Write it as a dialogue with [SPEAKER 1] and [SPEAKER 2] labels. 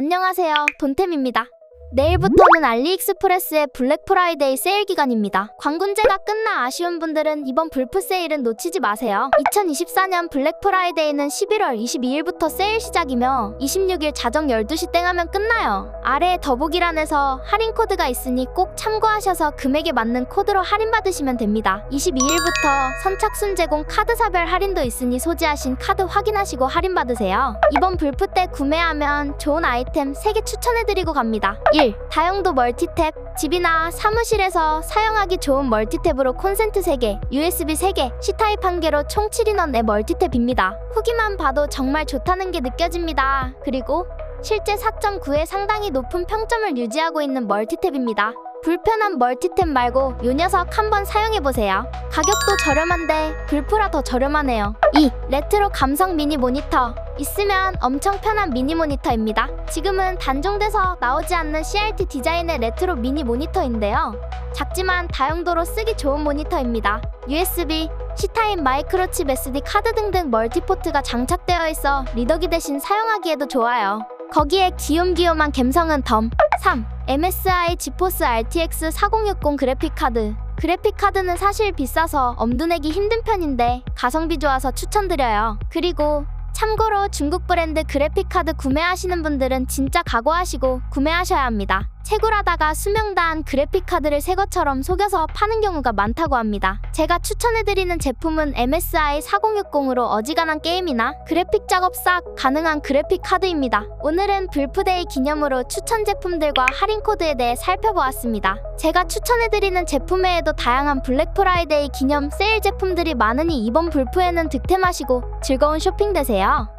[SPEAKER 1] 안녕하세요. 돈템입니다. 내일부터는 알리익스프레스의 블랙 프라이데이 세일 기간입니다. 광군제가 끝나 아쉬운 분들은 이번 불프 세일은 놓치지 마세요. 2024년 블랙 프라이데이는 11월 22일부터 세일 시작이며 26일 자정 12시 땡 하면 끝나요. 아래에 더보기란에서 할인 코드가 있으니 꼭 참고하셔서 금액에 맞는 코드로 할인 받으시면 됩니다. 22일부터 선착순 제공 카드 사별 할인도 있으니 소지하신 카드 확인하시고 할인 받으세요. 이번 불프 때 구매하면 좋은 아이템 3개 추천해드리고 갑니다. 1. 다용도 멀티탭 집이나 사무실에서 사용하기 좋은 멀티탭으로 콘센트 3개, USB 3개, C타입 1개로 총 7인원의 멀티탭입니다. 후기만 봐도 정말 좋다는 게 느껴집니다. 그리고 실제 4.9에 상당히 높은 평점을 유지하고 있는 멀티탭입니다. 불편한 멀티탭 말고 요 녀석 한번 사용해보세요. 가격도 저렴한데 불프라 더 저렴하네요. 2. 레트로 감성 미니 모니터 있으면 엄청 편한 미니 모니터입니다. 지금은 단종돼서 나오지 않는 CRT 디자인의 레트로 미니 모니터인데요. 작지만 다용도로 쓰기 좋은 모니터입니다. USB, C타입 마이크로칩 SD 카드 등등 멀티포트가 장착되어 있어 리더기 대신 사용하기에도 좋아요. 거기에 귀욤귀욤한 감성은 덤 3. MSI 지포스 RTX 4060 그래픽 카드 그래픽 카드는 사실 비싸서 엄두내기 힘든 편인데 가성비 좋아서 추천드려요. 그리고 참고로 중국 브랜드 그래픽 카드 구매하시는 분들은 진짜 각오하시고 구매하셔야 합니다. 채굴하다가 수명 다한 그래픽 카드를 새 것처럼 속여서 파는 경우가 많다고 합니다. 제가 추천해드리는 제품은 MSI 4060으로 어지간한 게임이나 그래픽 작업 싹 가능한 그래픽 카드입니다. 오늘은 불프데이 기념으로 추천 제품들과 할인 코드에 대해 살펴보았습니다. 제가 추천해드리는 제품 외에도 다양한 블랙 프라이데이 기념 세일 제품들이 많으니 이번 불프에는 득템하시고 즐거운 쇼핑 되세요.